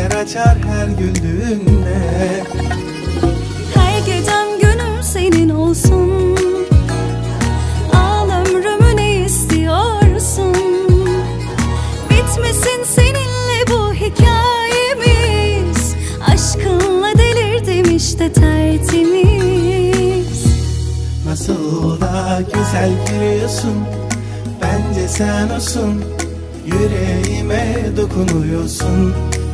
Güller açar her güldüğünde. Her gecem günüm senin olsun. Al ömrümü ne istiyorsun? Bitmesin seninle bu hikayemiz. Aşkınla delirdim işte tertemiz. Nasıl da güzel gülüyorsun Bence sen olsun. Yüreğime dokunuyorsun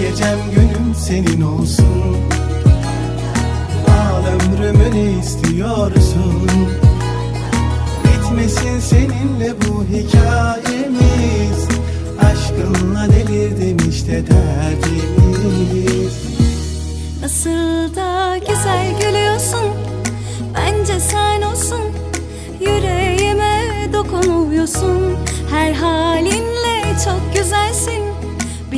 Gecem günüm senin olsun. Al ömrümü ne istiyorsun? Bitmesin seninle bu hikayemiz. Aşkınla delirdim işte derdimiz. Nasıl da güzel gülüyorsun Bence sen olsun. Yüreğime dokunuyorsun Her halinle çok güzelsin